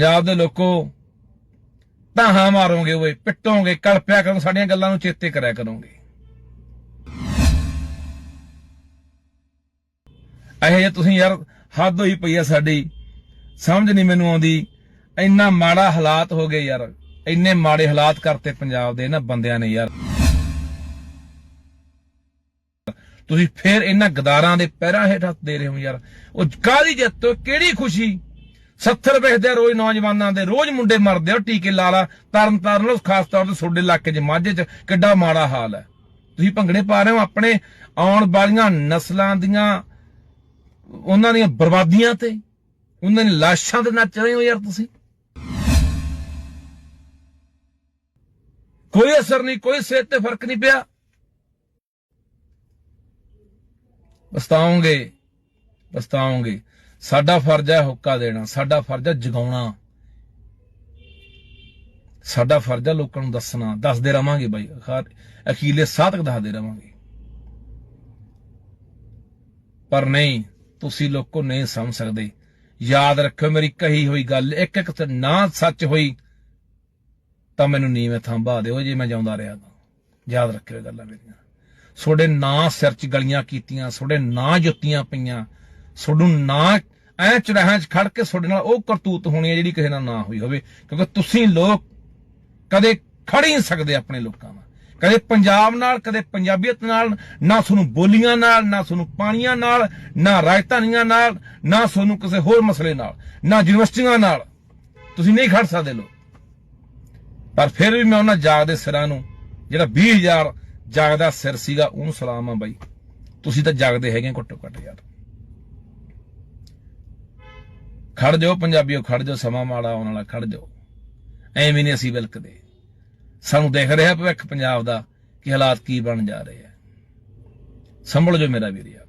ਪੰਜਾਬ ਦੇ ਲੋਕੋ, ਧਾਹਾਂ ਮਾਰੋਗੇ ਓਏ, ਪਿੱਟੋਗੇ ਕਲਪਿਆ ਕਰੋ ਸਾਡੀਆਂ ਗੱਲਾਂ ਨੂੰ ਚੇਤੇ ਕਰਿਆ ਕਰੋਗੇ। ਇਹ ਜੇ ਤੁਸੀਂ ਯਾਰ ਹੱਦ ਹੋਈ ਪਈ ਆ ਸਾਡੀ, ਸਮਝ ਨਹੀਂ ਮੈਨੂੰ ਆਉਂਦੀ। ਇੰਨਾ ਮਾੜਾ ਹਾਲਾਤ ਹੋ ਗਏ ਯਾਰ, ਇੰਨੇ ਮਾੜੇ ਹਾਲਾਤ ਕਰਤੇ ਪੰਜਾਬ ਦੇ, ਇਹਨਾਂ ਬੰਦਿਆਂ ਨੇ ਯਾਰ। ਤੁਸੀਂ ਫੇਰ ਇਹਨਾਂ ਗਦਾਰਾਂ ਦੇ ਪੈਰਾਂ ਹੇਠ ਹੱਥ ਦੇ ਰਹੇ ਹੋ ਯਾਰ। ਉਹ ਕਾਹਦੀ ਜਿੱਤ ਕਿਹੜੀ ਖੁਸ਼ੀ? 70 ਵੇਖਦੇ ਆ ਰੋਜ਼ ਨੌਜਵਾਨਾਂ ਦੇ, ਰੋਜ਼ ਮੁੰਡੇ ਮਰਦੇ ਆ ਟੀਕੇ ਲਾ ਲਾ ਤਰਨ ਤਾਰਨ ਖਾਸ ਤੌਰ ਤੇ ਤੁਹਾਡੇ ਇਲਾਕੇ 'ਚ, ਮਾਝੇ 'ਚ, ਕਿੱਡਾ ਮਾੜਾ ਹਾਲ ਹੈ। ਤੁਸੀਂ ਭੰਗੜੇ ਪਾ ਰਹੇ ਹੋ ਆਪਣੇ ਆਉਣ ਵਾਲੀਆਂ ਨਸਲਾਂ ਦੀਆਂ, ਉਹਨਾਂ ਦੀਆਂ ਬਰਬਾਦੀਆਂ ਤੇ, ਉਹਨਾਂ ਦੀਆਂ ਲਾਸ਼ਾਂ ਤੇ ਨੱਚ ਰਹੇ ਹੋ ਯਾਰ ਤੁਸੀਂ। ਕੋਈ ਅਸਰ ਨਹੀਂ, ਕੋਈ ਸਿਹਤ ਤੇ ਫ਼ਰਕ ਨਹੀਂ ਪਿਆ। ਪਛਤਾਓਗੇ ਪਛਤਾਓਗੇ। ਸਾਡਾ ਫਰਜ਼ ਹੈ ਹੁੱਕਾ ਦੇਣਾ, ਸਾਡਾ ਫਰਜ਼ ਹੈ ਜਗਾਉਣਾ। ਸਾਡਾ ਫਰਜ਼ ਹੈ ਲੋਕਾਂ ਨੂੰ ਦੱਸਣਾ। ਦੱਸਦੇ ਰਵਾਂਗੇ ਬਾਈ ਅਖੀਲੇ ਸਾਹ ਤੱਕ ਦੱਸਦੇ ਰਵਾਂਗੇ। ਪਰ ਨਹੀਂ, ਤੁਸੀਂ ਲੋਕੋ ਨਹੀਂ ਸਮਝ ਸਕਦੇ। ਯਾਦ ਰੱਖਿਓ ਮੇਰੀ ਕਹੀ ਹੋਈ ਗੱਲ, ਇੱਕ ਇੱਕ ਨਾ ਸੱਚ ਹੋਈ, ਤਾਂ ਮੈਨੂੰ ਨੀਵੇਂ ਥੰਬਾ ਦਿਓ ਜੇ ਮੈਂ ਜਾਉਂਦਾ ਰਿਹਾ ਤਾਂ। ਯਾਦ ਰੱਖਿਓ ਗੱਲਾਂ ਮੇਰੀਆਂ। ਤੁਹਾਡੇ ਨਾਂ ਸਿਰ 'ਚ ਗਲੀਆਂ ਕੀਤੀਆਂ, ਤੁਹਾਡੇ ਨਾਂ ਜੁੱਤੀਆਂ ਪਈਆਂ ਤੁਹਾਨੂੰ ਨਾਂ ਐ ਚੜਾਹਾਂ 'ਚ ਖੜ ਕੇ ਤੁਹਾਡੇ ਨਾਲ ਉਹ ਕਰਤੂਤ ਹੋਣੀ ਹੈ ਜਿਹੜੀ ਕਿਸੇ ਨਾਲ ਨਾ ਹੋਈ ਹੋਵੇ, ਕਿਉਂਕਿ ਤੁਸੀਂ ਲੋਕ ਕਦੇ ਖੜ ਹੀ ਨਹੀਂ ਸਕਦੇ ਆਪਣੇ ਲੋਕਾਂ ਨਾਲ। ਕਦੇ ਪੰਜਾਬ ਨਾਲ, ਕਦੇ ਪੰਜਾਬੀਅਤ ਨਾਲ, ਨਾ ਤੁਹਾਨੂੰ ਬੋਲੀਆਂ ਨਾਲ, ਨਾ ਤੁਹਾਨੂੰ ਪਾਣੀਆਂ ਨਾਲ, ਨਾ ਰਾਜਧਾਨੀਆਂ ਨਾਲ, ਨਾ ਤੁਹਾਨੂੰ ਕਿਸੇ ਹੋਰ ਮਸਲੇ ਨਾਲ, ਨਾ ਯੂਨੀਵਰਸਿਟੀਆਂ ਨਾਲ ਤੁਸੀਂ ਨਹੀਂ ਖੜ ਸਕਦੇ ਲੋਕ। ਪਰ ਫਿਰ ਵੀ ਮੈਂ ਉਹਨਾਂ ਜਾਗਦੇ ਸਿਰਾਂ ਨੂੰ, ਜਿਹੜਾ 20000 ਜਾਗਦਾ ਸਿਰ ਸੀਗਾ, ਉਹਨੂੰ ਸਲਾਮ ਆ ਬਾਈ। ਤੁਸੀਂ ਤਾਂ ਜਾਗਦੇ ਹੈਗੇ ਘੱਟੋ ਘੱਟ ਯਾਰ। ਖੜ ਜਾਓ ਪੰਜਾਬੀਓ, ਖੜ ਜਾਓ, ਸਮਾਂ ਮਾੜਾ ਆਉਣ ਵਾਲਾ, ਖੜ ਜਾਓ। ਐਵੇਂ ਨਹੀਂ ਅਸੀਂ ਵਿਲਕਦੇ। ਸਾਨੂੰ ਦੇਖ ਰਿਹਾ ਭਵਿੱਖ ਪੰਜਾਬ ਦਾ ਕਿ ਹਾਲਾਤ ਕੀ ਬਣ ਜਾ ਰਹੇ ਆ। ਸੰਭਲ ਜੋ ਮੇਰਾ ਵੀਰ ਯਾਰ